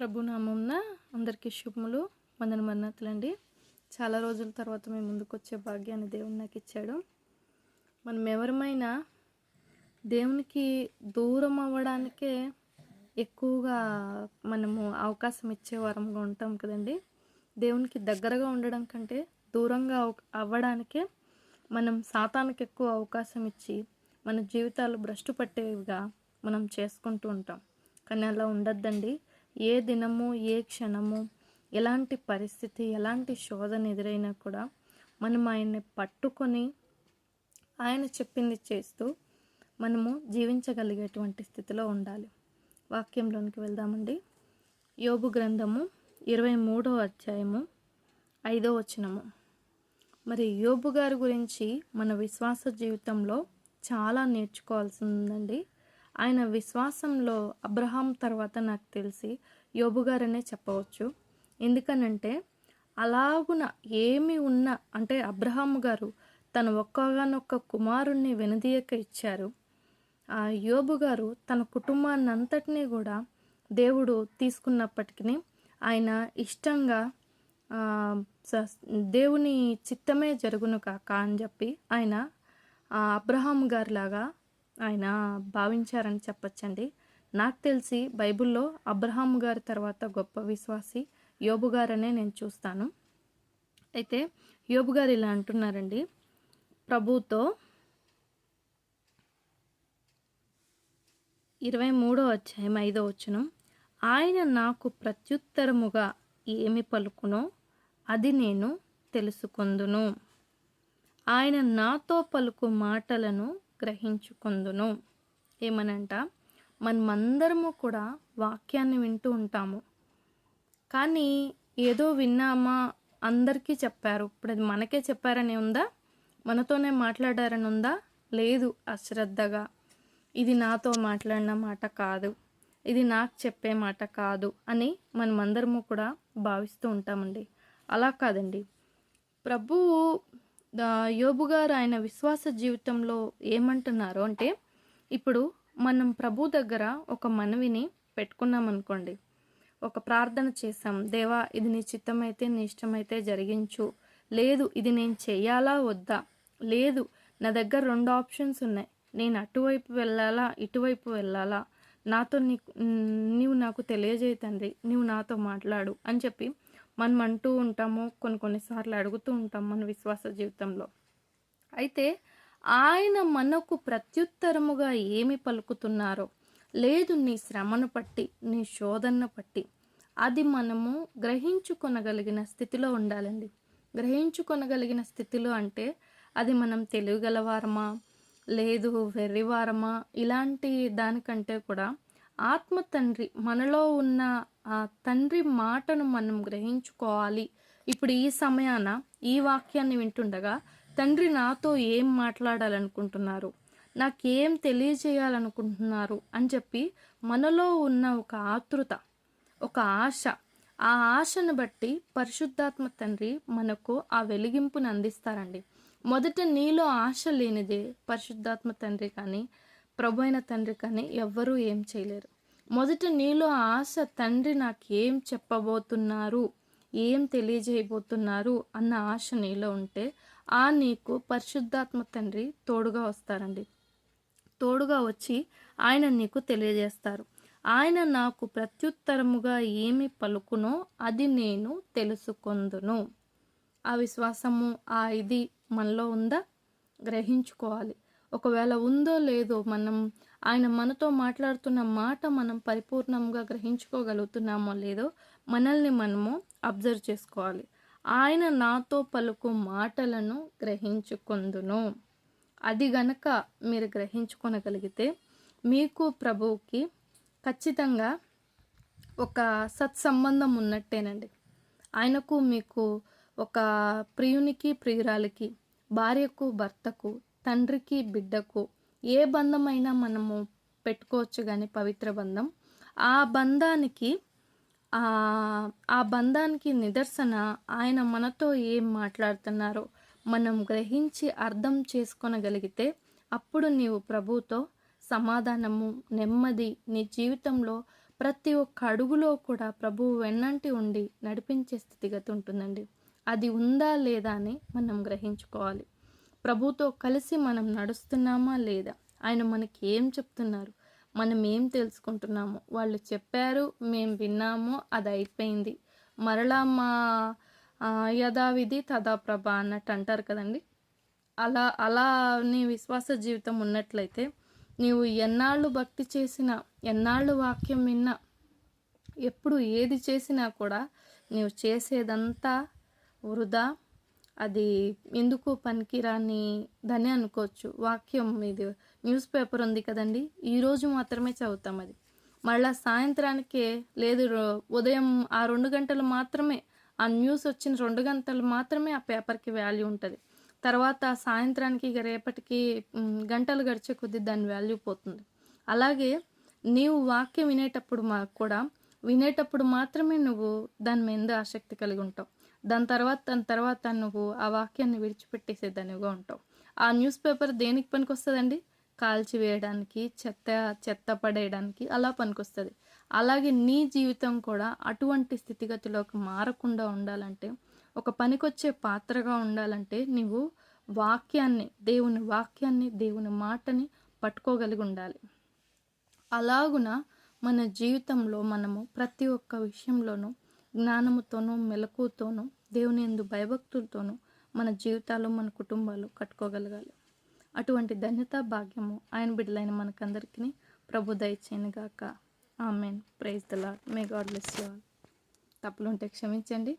ప్రభునామంన అందరికీ శుభములు వందన మన్నతులండి చాలా రోజుల తర్వాత మేము ముందుకు వచ్చే భాగ్యాన్ని దేవుడు నాకు ఇచ్చాడు మనం ఎవరమైనా దేవునికి దూరం అవ్వడానికే ఎక్కువగా మనము అవకాశం ఇచ్చే వారంగా ఉంటాం కదండి. దేవునికి దగ్గరగా ఉండడం కంటే దూరంగా అవ్వడానికే మనం సాతానికి ఎక్కువ అవకాశం ఇచ్చి మన జీవితాలు భ్రష్టు పట్టేవిగా మనం చేసుకుంటూ ఉంటాం. కానీ అలా ఉండొద్దండి. ఏ దినము ఏ క్షణము ఎలాంటి పరిస్థితి ఎలాంటి శోధన ఎదురైనా కూడా మనం ఆయన్ని పట్టుకొని ఆయన చెప్పింది చేస్తూ మనము జీవించగలిగేటువంటి స్థితిలో ఉండాలి. వాక్యంలోనికి వెళ్దామండి. యోబు గ్రంథము ఇరవై మూడో అధ్యాయము ఐదో వచనము. మరి యోబు గారి గురించి మన విశ్వాస జీవితంలో చాలా నేర్చుకోవాల్సి ఉందండి. ఆయన విశ్వాసంలో అబ్రహాం తర్వాత నాకు తెలిసి యోబు గారనే చెప్పవచ్చు. ఎందుకనంటే అలాగున ఏమి ఉన్నా అంటే అబ్రహాం గారు తన ఒక్కగానొక్క కుమారుణ్ణి వెనుదీయక ఇచ్చారు. ఆ యోబు గారు తన కుటుంబాన్ని అంతటినీ కూడా దేవుడు తీసుకున్నప్పటికీ ఆయన ఇష్టంగా దేవుని చిత్తమే జరుగును కాక అని చెప్పి ఆయన అబ్రహాం గారిలాగా ఆయన భావించారని చెప్పచ్చండి. నాకు తెలిసి బైబిల్లో అబ్రహాం గారి తర్వాత గొప్ప విశ్వాసి యోబు గారనే నేను చూస్తాను. అయితే యోబు గారు ఇలా అంటున్నారండి. ప్రభుతో ఇరవై మూడో అధ్యాయం ఐదో వచనం ఆయన నాకు ప్రత్యుత్తరముగా ఏమి పలుకునో అది నేను తెలుసుకుందును. ఆయన నాతో పలుకు మాటలను గ్రహించుకుందును. ఏమనంట? మనమందరము కూడా వాక్యాన్ని వింటూ ఉంటాము. కానీ ఏదో విన్నామా అందరికీ చెప్పారు. ఇప్పుడు అది మనకే చెప్పారని ఉందా? మనతోనే మాట్లాడారని ఉందా? లేదు అశ్రద్ధగా. ఇది నాతో మాట్లాడిన మాట కాదు. ఇది నాకు చెప్పే మాట కాదు అని మనమందరము కూడా భావిస్తూ ఉంటామండి. అలా కాదండి. ప్రభువు యోబు గారు ఆయన విశ్వాస జీవితంలో ఏమంటున్నారు అంటే ఇప్పుడు మనం ప్రభు దగ్గర ఒక మనవిని పెట్టుకున్నాం అనుకోండి. ఒక ప్రార్థన చేసాం దేవా ఇది నీ చిత్తమైతే నీ ఇష్టమైతే జరిగించు. లేదు ఇది నేను చేయాలా వద్దా? లేదు నా దగ్గర రెండు ఆప్షన్స్ ఉన్నాయి. నేను అటువైపు వెళ్ళాలా ఇటువైపు వెళ్ళాలా? నాతో నీకు నీవు నాకు తెలియజేయ తండ్రి. నీవు నాతో మాట్లాడు అని చెప్పి మనం అంటూ ఉంటాము కొన్ని కొన్నిసార్లు అడుగుతూ ఉంటాం మన విశ్వాస జీవితంలో. అయితే ఆయన మనకు ప్రత్యుత్తరముగా ఏమి పలుకుతున్నారో లేదు నీ శ్రమను పట్టి నీ శోధనను పట్టి అది మనము గ్రహించుకొనగలిగిన స్థితిలో ఉండాలండి. గ్రహించుకొనగలిగిన స్థితిలో అంటే అది మనం తెలియగలవారమా లేదు వెర్రివారమా ఇలాంటి దానికంటే కూడా ఆత్మ తండ్రి మనలో ఉన్న ఆ తండ్రి మాటను మనం గ్రహించుకోవాలి. ఇప్పుడు ఈ సమయాన ఈ వాక్యాన్ని వింటుండగా తండ్రి నాతో ఏం మాట్లాడాలనుకుంటున్నారు? నాకేం తెలియజేయాలనుకుంటున్నారు? అని చెప్పి మనలో ఉన్న ఒక ఆతృత ఒక ఆశ ఆ ఆశను బట్టి పరిశుద్ధాత్మ తండ్రి మనకు ఆ వెలిగింపును అందిస్తారండి. మొదట నీలో ఆశ లేనిదే పరిశుద్ధాత్మ తండ్రి కానీ ప్రభు అయిన తండ్రి కానీ ఎవ్వరూ ఏం చేయలేరు. మొదట నీలో ఆశ తండ్రి నాకు ఏం చెప్పబోతున్నారు? ఏం తెలియజేయబోతున్నారు? అన్న ఆశ నీలో ఉంటే ఆ నీకు పరిశుద్ధాత్మ తండ్రి తోడుగా వస్తారండి. తోడుగా వచ్చి ఆయన నీకు తెలియజేస్తారు. ఆయన నాకు ప్రత్యుత్తరముగా ఏమి పలుకునో అది నేను తెలుసుకొందును. ఆ విశ్వాసము ఆ ఇది మనలో ఉందా? గ్రహించుకోవాలి. ఒకవేళ ఉందో లేదో మనం ఆయన మనతో మాట్లాడుతున్న మాట మనం పరిపూర్ణంగా గ్రహించుకోగలుగుతున్నామో లేదో మనల్ని మనము అబ్జర్వ్ చేసుకోవాలి. ఆయన నాతో పలుకు మాటలను గ్రహించుకుందును. అది గనక మీరు గ్రహించుకొనగలిగితే మీకు ప్రభువుకి ఖచ్చితంగా ఒక సత్సంబంధం ఉన్నట్టేనండి. ఆయనకు మీకు ఒక ప్రియునికి ప్రియురాలికి భార్యకు భర్తకు తండ్రికి బిడ్డకు ఏ బంధమైనా మనము పెట్టుకోవచ్చు కానీ పవిత్ర బంధం. ఆ బంధానికి ఆ బంధానికి నిదర్శన ఆయన మనతో ఏం మాట్లాడుతున్నారో మనం గ్రహించి అర్థం చేసుకొనగలిగితే అప్పుడు నీవు ప్రభుతో సమాధానము నెమ్మది నీ జీవితంలో ప్రతి ఒక్క అడుగులో కూడా ప్రభువు వెన్నంటి ఉండి నడిపించే స్థితిగతి ఉంటుందండి. అది ఉందా లేదా అని మనం గ్రహించుకోవాలి. ప్రభుతో కలిసి మనం నడుస్తున్నామా లేదా? ఆయన మనకి ఏం చెప్తున్నారు? మనం ఏం తెలుసుకుంటున్నాము? వాళ్ళు చెప్పారు మేము విన్నాము అది అయిపోయింది మరలా మా యథావిధి తదాప్రభ అన్నట్టు అంటారు కదండి. అలా అలా నీ విశ్వాస జీవితం ఉన్నట్లయితే నీవు ఎన్నాళ్ళు భక్తి చేసినా ఎన్నాళ్ళు వాక్యం విన్నా ఎప్పుడు ఏది చేసినా కూడా నీవు చేసేదంతా వృధా. అది ఎందుకు పనికిరాని దాన్ని అనుకోవచ్చు. వాక్యం ఇది న్యూస్ పేపర్ ఉంది కదండి. ఈరోజు మాత్రమే చదువుతాం అది. మళ్ళా సాయంత్రానికే లేదు రో- ఉదయం ఆ రెండు గంటలు మాత్రమే ఆ న్యూస్ వచ్చిన రెండు గంటలు మాత్రమే ఆ పేపర్కి వాల్యూ ఉంటుంది. తర్వాత సాయంత్రానికి ఇక రేపటికి గంటలు గడిచే కొద్దీ దాని వాల్యూ పోతుంది. అలాగే నీవు వాక్యం వినేటప్పుడు మా కూడా వినేటప్పుడు మాత్రమే నువ్వు దాని మీద ఆసక్తి కలిగి ఉంటావు. దాని తర్వాత దాని తర్వాత నువ్వు ఆ వాక్యాన్ని విడిచిపెట్టేసేదానిగా ఉంటావు. ఆ న్యూస్ పేపర్ దేనికి పనికొస్తుందండి? కాల్చి వేయడానికి చెత్త చెత్త పడేయడానికి అలా పనికొస్తుంది. అలాగే నీ జీవితం కూడా అటువంటి స్థితిగతిలోకి మారకుండా ఉండాలంటే ఒక పనికొచ్చే పాత్రగా ఉండాలంటే నువ్వు వాక్యాన్ని దేవుని వాక్యాన్ని దేవుని మాటని పట్టుకోగలిగి ఉండాలి. అలాగున మన జీవితంలో మనము ప్రతి ఒక్క విషయంలోనూ జ్ఞానముతోనూ మెలకుతోనూ దేవుని ఎందు భయభక్తులతోనూ మన జీవితాలు మన కుటుంబాలు కట్టుకోగలగాలి. అటువంటి ధన్యత భాగ్యము ఆయన బిడ్డలైన మనకందరికీ ప్రభు దయచేయనుగాక amen. Praise the Lord may God bless you all. తప్పులుంటే క్షమించండి.